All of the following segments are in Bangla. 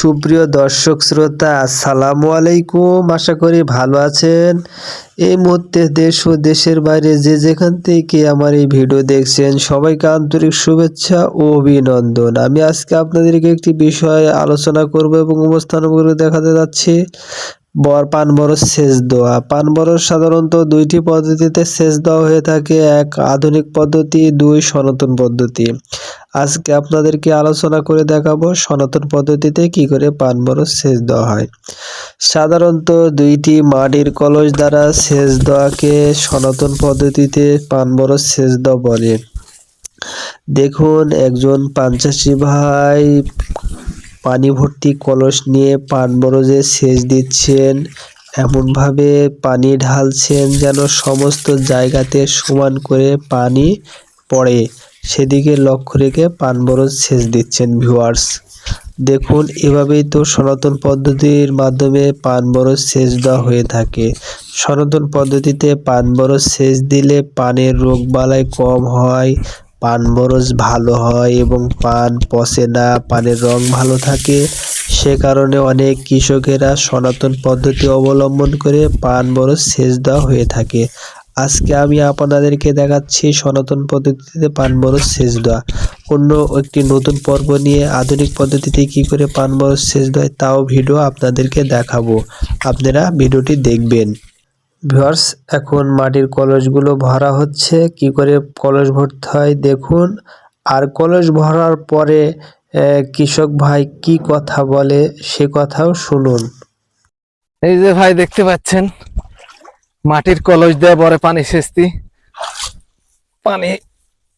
সুপ্রিয় দর্শক শ্রোতা, আসসালামু আলাইকুম। আশা করি ভালো আছেন। এই মুহূর্তে দেশ ও দেশের বাইরে যে যেখান থেকে আমার এই ভিডিও দেখছেন, সবাইকে আন্তরিক শুভেচ্ছা ও অভিনন্দন। আমি আজকে আপনাদেরকে একটি বিষয় আলোচনা করব এবং উপস্থান করে দেখাতে যাচ্ছি। বর পান বরজ সেচ দেওয়া। পান বরজ সাধারণত দুইটি পদ্ধতিতে সেচ দেওয়া হয়ে থাকে। এক, আধুনিক পদ্ধতি, দুই, সনাতন পদ্ধতি। আজকে আপনাদেরকে আলোচনা করে দেখাবো সনাতন পদ্ধতিতে কি করে পান বরজ সেচ দেওয়া হয়। সাধারণত দুইটি মাটির কলস দ্বারা সেচ দেওয়াকে সনাতন পদ্ধতিতে পান বরজ সেচ দেওয়া বলে। দেখুন, একজন পাঞ্চাশি ভাই পানি ভর্তি কলস নিয়ে পান বরজে সেচ দিচ্ছেন। এমনভাবে পানি ঢালছেন যেন সমস্ত জায়গাতে সমান করে পানি পড়ে। সেদিকে লক্ষ্য রেখে পান বরজ সেচ দিচ্ছেন ভিউয়ার্স। দেখুন, এভাবেই তো সনাতন পদ্ধতির মাধ্যমে পান বরজ সেচ দেওয়া হয়ে থাকে। সনাতন পদ্ধতিতে পান বরজ সেচ দিলে পানের রোগ বালাই কম হয় পান বরজ ভালো হয় এবং পান পচে না, পানের রং ভালো থাকে, সে কারণে অনেক কৃষকেরা সনাতন পদ্ধতি অবলম্বন করে পান বরজ সেচ দেওয়া হয়ে থাকে। আজকে আমি আপনাদেরকে দেখাচ্ছি সনাতন পদ্ধতিতে পান বরজ সেচ দেওয়া। অন্য একটি নতুন পর্ব নিয়ে আধুনিক পদ্ধতিতে কি করে পান বরজ সেচ দেয় তাও ভিডিও আপনাদেরকে দেখাবো। আপনারা ভিডিওটি দেখবেন। ভিউয়ার্স, এখন মাটির কলসগুলো ভরা হচ্ছে। কি করে কলস ভরতে হয় দেখুন। আর কলস ভরার পরে কৃষক ভাই কি কথা বলে সে কথাও শুনুন। এই যে ভাই, দেখতে পাচ্ছেন? মাটির কলস দিয়ে পরে পানি সেচতি। পানি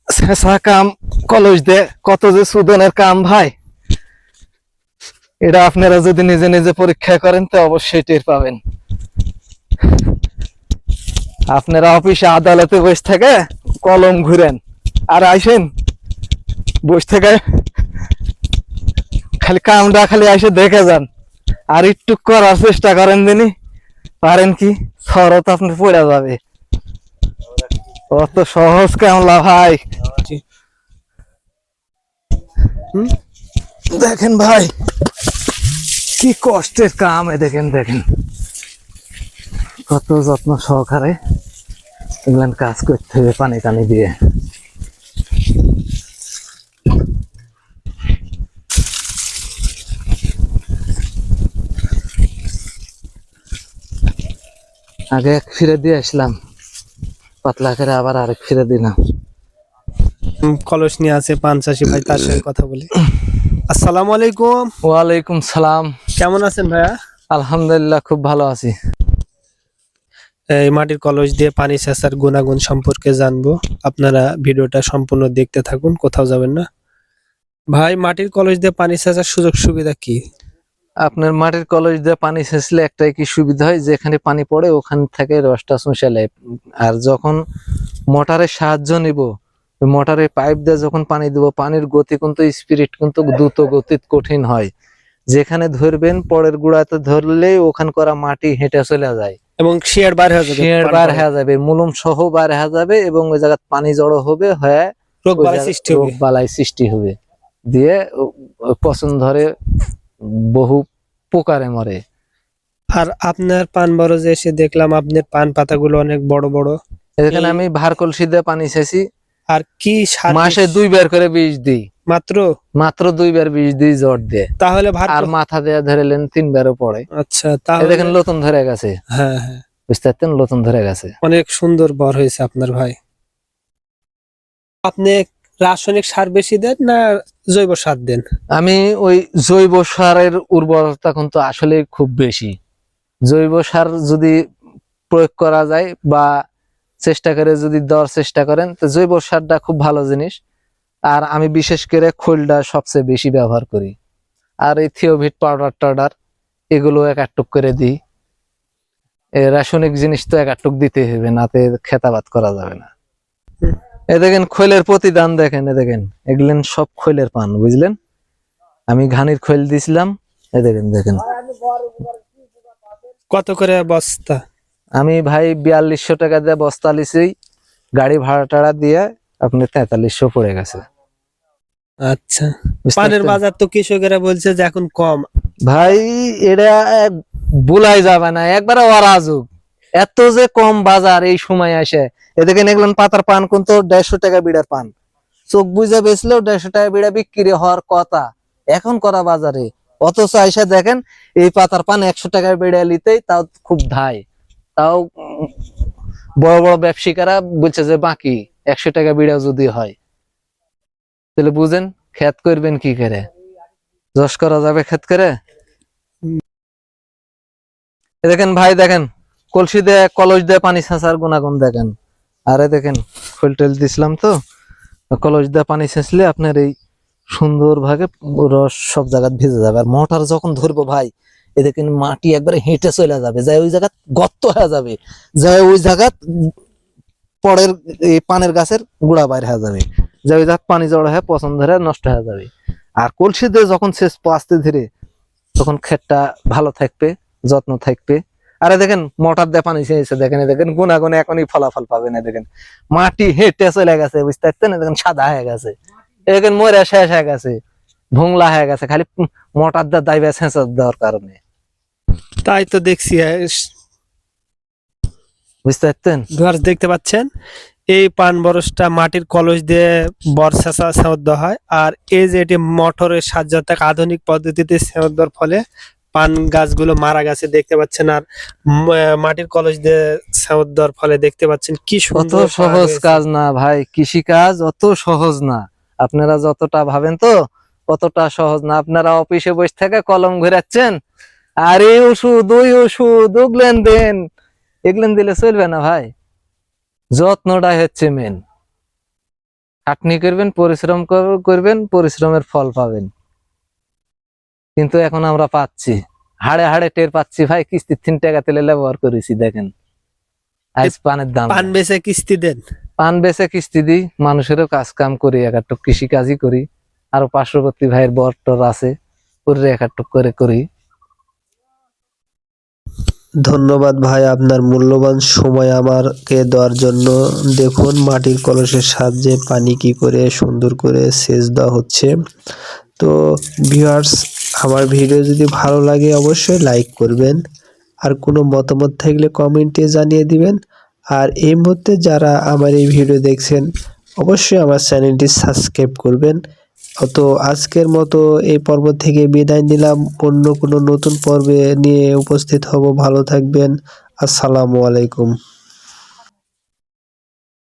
শেষা কাম, কলস দিয়ে কত যে সুদনের কাম ভাই। এটা আপনারা যদি নিজে নিজে পরীক্ষা করেন, তো অবশ্যই টের পাবেন। আপনারা অফিসে আদালতে বসে থেকে কলম ঘুরেন। আর আইসেন বসে থেকে খালি কামটা খালি এসে দেখে যান। আর একটু করার চেষ্টা করেন দিনই পারেন কি? শরৎ আপনি পড়ে যাবে। অত সহজ কামলা ভাই? দেখেন ভাই, কি কষ্টের কাম দেখেন দেখেন। কত যত্ন সহকারে এগুলান কাজ করতে হবে পানি টানি দিয়ে। আগে এক ফিরে দিয়ে আসলাম। পাতলা করে আবার আরেক ফিরে দিলাম। কলস নিয়ে আছে পাঞ্চাশি ভাই তার সঙ্গে কথা বলি। আসসালামু আলাইকুম। ওয়ালাইকুম সালাম। কেমন আছেন ভাইয়া? আলহামদুলিল্লাহ খুব ভালো আছি। এই মাটির কলস দিয়ে পানি সেচার গুণাগুণ সম্পর্কে জানব। আপনারা ভিডিওটা সম্পূর্ণ দেখতে থাকুন, কোথাও যাবেন না। ভাই, মাটির কলস দিয়ে পানি সেচার সুযোগ সুবিধা কি? আপনার মাটির কলস দিয়ে পানি সেচলে একটাই কি সুবিধা হয়? যেখানে পানি পড়ে, ওখান থেকে রসটা শুষে নেয় আর যখন মোটরের সাহায্য নিব, মোটরের পাইপ দিয়ে যখন পানি দিব, পানির গতি কিন্তু স্পিরিট কিন্তু দ্রুত গতি কঠিন হয়। যেখানে ধরবেন, পরের গুড়াতে ধরলে ওখান করা মাটি হেঁটে চলে যায়। এবং শেয়ার বার হয়ে যাবে শিয়ার বার হয়ে যাবে মুলুম সহ বার হয়ে যাবে এবং ওই জায়গায় পানি জড়ো হবে হয়ে রোগ বালাই সৃষ্টি হবে। রোগ বালাই সৃষ্টি হবে। দিয়ে পচন ধরে বহু পোকারে মরে। আর আপনার পান বরজে এসে দেখলাম আপনার পান পাতাগুলো অনেক বড় বড়। এখানে আমি ভার কলসি দিয়ে পানি ছেছি। আর কি মাসে দুইবার করে বীজ দিই। মাত্র? মাত্র দুইবার বীজ দিই জট দিয়ে। তাহলে আর মাথা দিয়ে ধরেলেন তিনবারও পড়ে। আচ্ছা তাহলে দেখেন লতুন ধরে গেছে। হ্যাঁ হ্যাঁ। বুঝতে পারতেন লতুন ধরে গেছে। অনেক সুন্দর বর হয়েছে আপনার ভাই। আপনি রাসায়নিক সার বেশি দেন না জৈব সার দেন? আমি ওই জৈব সারের উর্বরতা কিন্তু আসলে খুব বেশি। জৈব সার যদি প্রয়োগ করা যায় বা চেষ্টা করে যদি দেওয়ার চেষ্টা করেন তো জৈব সারটা খুব ভালো জিনিস। আর আমি বিশেষ করে খোলটা সবচেয়ে বেশি ব্যবহার করি। আর এই থিওভিট পাউডার টাউডার এগুলো এক আটটুক করে দিই। এই রাসায়নিক জিনিস তো এক আটটুক দিতে হবে নাতে খেতাবাদ করা যাবে না। এ দেখেন খৈলের প্রতিদান দেখেন এ দেখেন এগুলেন সব খৈলের পান বুঝলেন? আমি ঘানির খৈল দিছিলাম এ দেখেন দেখেন। কত করে বস্তা? আমি ভাই বিয়াল্লিশশো টাকা দিয়ে বস্তা লিছি গাড়ি ভাড়া টাড়া দিয়ে আপনি তেতাল্লিশশো পড়ে গেছে। আচ্ছা পানের? বাজার তো কৃষকেরা বলছে যে এখন কম। ভাই এটা বলাই যাবে না একবারে অরাজক। এত যে কম বাজার এই সময় আসে। এদিকে দেখলেন পাতার পান কিন্তু দেড়শো টাকা বিড়ার পান। চোখ বুঝে বেচলেও দেড়শো টাকা বিড়া বিক্রি হওয়ার কথা। এখন করা বাজারে। অথচ আইসা দেখেন এই পাতার পান একশো টাকা বিড়া নিতেই তাও খুব ধাই তাও বড় বড় ব্যবসায়িকারা বলছে যে বাকি একশো টাকা বিড়া যদি হয়। তাহলে বুঝেন খেত করবেন কি করে? যশ করা যাবে খেত করে? দেখেন ভাই, দেখেন, কলসি দিয়ে, কলস দিয়ে পানি ছাঁচার গুণাগুণ দেখেন। আরে দেখেন, ফুল টেল দিছিলাম তো কলস দিয়ে পানি ছেঁচলে আপনার এই সুন্দর ভাবে রস সব জায়গায় ভিজে যাবে। আর মোটর যখন ধরবো ভাই, এ দেখেন মাটি একবারে হেঁটে চলে যাবে যাই ওই জায়গা গর্ত হয়ে যাবে যাই ওই জায়গা পরের পানের গাছের গুড়া বাইর হয়ে যাবে। যাই ওই পানি জড়ো হয়ে পছন্দ ধরে নষ্ট হয়ে যাবে। আর কলসি দিয়ে যখন শেষ আস্তে ধীরে তখন ক্ষেতটা ভালো থাকবে যত্ন থাকবে। আরে দেখেন মোটর দিয়ে পানি ছেড়েছে দেখেন দেখেন গুনাগুনে এখনই ফলাফল পাবে না দেখেন। মাটি হেঁটে চলে গেছে বুঝতে পারছেন? দেখেন সাদা হয়ে গেছে। দেখেন মরে শেষ হয়ে গেছে ভোংলা হয়ে গেছে খালি মোটর দিয়ে দাইবে সেঁচার দেওয়ার কারণে। তাই তো দেখছি বুঝতে পারতেন দেখতে পাচ্ছেন? এই পান বরসটা মাটির কলস দিয়ে বর্ষা সেঁত দেওয়া হয়। আর এই যে এটি মোটরের সাহায্যে আধুনিক পদ্ধতিতে সেঁত ফলে পান গাছগুলো মারা গেছে দেখতে পাচ্ছেন। আর মাটির কলস দিয়ে সেঁত দেওয়ার ফলে দেখতে পাচ্ছেন কি অত সুন্দর সহজ কাজ না ভাই কৃষি কাজ অত সহজ না। আপনারা যতটা ভাবেন তো অতটা সহজ না। আপনারা অফিসে বসে থেকে কলম ঘুরাচ্ছেন আর এই ওষুধ ওই ওষুধ ওগুলেন দেন। এগুলেন দিলে চলবে না ভাই। যত্নটাই হচ্ছে মেন খাটনি করবেন পরিশ্রম করবেন পরিশ্রমের ফল পাবেন। কিন্তু এখন আমরা পাচ্ছি। হাড়ে হাড়ে টের পাচ্ছি ভাই কিস্তির তিন টাকা তেলে ব্যবহার করেছি দেখেন। আজ পানের দাম। পান বেচে কিস্তি দেন। পান বেচে কিস্তি দিই মানুষেরও কাজ কাম করি এক একটু কৃষি কাজই করি আরও পার্শ্ববর্তী ভাইয়ের বর টর আছে করে এক একটু করে করি। ধন্যবাদ ভাই, আপনার মূল্যবান সময় আমাকে দেওয়ার জন্য। দেখুন, মাটির কলসের সাহায্যে পানি কি করে সুন্দর করে সেচ দেওয়া হচ্ছে। তো ভিউয়ার্স আমার ভিডিও যদি ভালো লাগে অবশ্যই লাইক করবেন। আর কোনো মতামত থাকলে কমেন্টে জানিয়ে দিবেন। আর এই মুহূর্তে যারা আমার এই ভিডিও দেখছেন, অবশ্যই আমার চ্যানেলটি সাবস্ক্রাইব করবেন। তো আজকের মতো এই পর্ব থেকে বিদায় নিলাম। অন্য কোনো নতুন পর্বে নিয়ে উপস্থিত হব। ভালো থাকবেন। আসসালামু আলাইকুম।